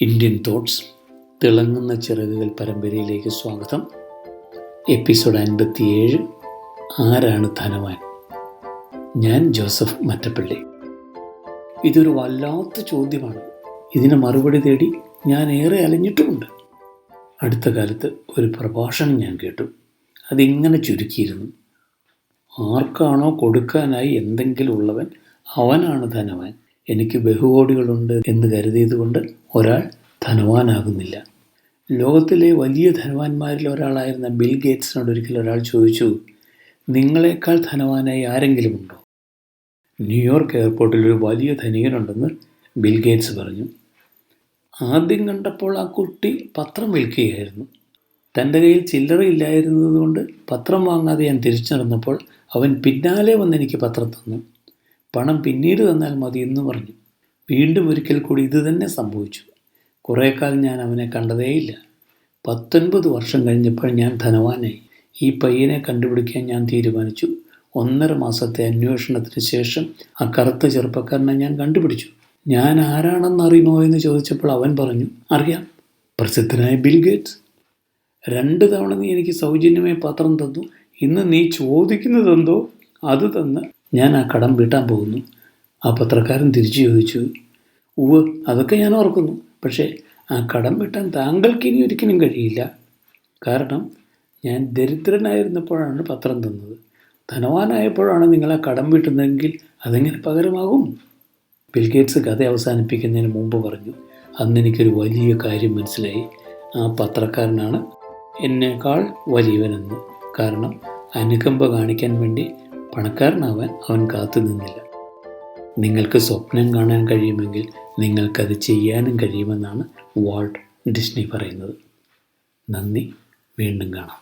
Indian thoughts തിളങ്ങുന്ന ചിറകുകൾ പരമ്പരയിലേക്ക് സ്വാഗതം. എപ്പിസോഡ് അൻപത്തിയേഴ് ആരാണ് ധനവാൻ? ഞാൻ ജോസഫ് മറ്റപ്പള്ളി. ഇതൊരു വല്ലാത്ത ചോദ്യമാണ്. ഇതിന് മറുപടി തേടി ഞാൻ ഏറെ അലഞ്ഞിട്ടുമുണ്ട്. അടുത്ത കാലത്ത് ഒരു പ്രഭാഷണം ഞാൻ കേട്ടു. അതിങ്ങനെ ചുരുക്കിയിരുന്നു. ആർക്കാണോ കൊടുക്കാനായി എന്തെങ്കിലും ഉള്ളവൻ അവനാണ് ധനവാൻ. എനിക്ക് ബഹുകോടികളുണ്ട് എന്ന് കരുതിയതുകൊണ്ട് ഒരാൾ ധനവാനാകുന്നില്ല. ലോകത്തിലെ വലിയ ധനവാന്മാരിൽ ഒരാളായിരുന്ന ബിൽ ഗേറ്റ്സിനോട് ഒരിക്കൽ ഒരാൾ ചോദിച്ചു നിങ്ങളെക്കാൾ ധനവാനായി ആരെങ്കിലും ഉണ്ടോ? ന്യൂയോർക്ക് എയർപോർട്ടിൽ ഒരു വലിയ ധനികനുണ്ടെന്ന് ബിൽ ഗേറ്റ്സ് പറഞ്ഞു. ആദ്യം കണ്ടപ്പോൾ ആ കുട്ടി പത്രം വിൽക്കുകയായിരുന്നു. തന്റെ കയ്യിൽ ചില്ലറ ചില്ലറയില്ലായിരുന്നതുകൊണ്ട് പത്രം വാങ്ങാതെ ഞാൻ തിരിച്ചു നടന്നപ്പോൾ അവൻ പിന്നാലെ വന്ന് എനിക്ക് പത്രം തന്നു. പണം പിന്നീട് തന്നാൽ മതി എന്ന് പറഞ്ഞു. വീണ്ടും ഒരിക്കൽ കൂടി ഇത് തന്നെ സംഭവിച്ചു. കുറേക്കാലം കാലം ഞാൻ അവനെ കണ്ടതേയില്ല. പത്തൊൻപത് വർഷം കഴിഞ്ഞപ്പോൾ ഞാൻ ധനവാനായി. ഈ പയ്യനെ കണ്ടുപിടിക്കാൻ ഞാൻ തീരുമാനിച്ചു. ഒന്നര മാസത്തെ അന്വേഷണത്തിന് ശേഷം ആ കറുത്ത ചെറുപ്പക്കാരനെ ഞാൻ കണ്ടുപിടിച്ചു. ഞാൻ ആരാണെന്ന് അറിയുമോ എന്ന് ചോദിച്ചപ്പോൾ അവൻ പറഞ്ഞു അറിയാം പ്രസിദ്ധനായ ബിൽ ഗേറ്റ്സ്. രണ്ട് തവണ നീ എനിക്ക് സൗജന്യമായി പത്രം തന്നു. ഇന്ന് നീ ചോദിക്കുന്നതെന്തോ അത് തന്ന് ഞാൻ ആ കടം വീട്ടാൻ പോകുന്നു. ആ പത്രക്കാരൻ തിരിച്ചു ചോദിച്ചു ഉവ് അതൊക്കെ ഞാൻ ഓർക്കുന്നു. പക്ഷേ ആ കടം വീട്ടാൻ താങ്കൾക്ക് ഇനി ഒരിക്കലും കഴിയില്ല. കാരണം ഞാൻ ദരിദ്രനായിരുന്നപ്പോഴാണ് പത്രം തന്നത്. ധനവാനായപ്പോഴാണ് നിങ്ങൾ ആ കടം വീട്ടുന്നതെങ്കിൽ അതെങ്ങനെ പകരമാകും? ബിൽഗേറ്റ്സ് കഥ അവസാനിപ്പിക്കുന്നതിന് മുമ്പ് പറഞ്ഞു അന്ന് എനിക്കൊരു വലിയ കാര്യം മനസ്സിലായി. ആ പത്രക്കാരനാണ് എന്നേക്കാൾ വലിയവനെന്ന്. കാരണം അനുകമ്പ കാണിക്കാൻ വേണ്ടി പണക്കാരനാവാൻ അവൻ കാത്തു നിന്നില്ല. നിങ്ങൾക്ക് സ്വപ്നം കാണാൻ കഴിയുമെങ്കിൽ നിങ്ങൾക്കത് ചെയ്യാനും കഴിയുമെന്നാണ് വാൾട്ട് ഡിസ്നി പറയുന്നത്. നന്ദി വീണ്ടും കാണാം.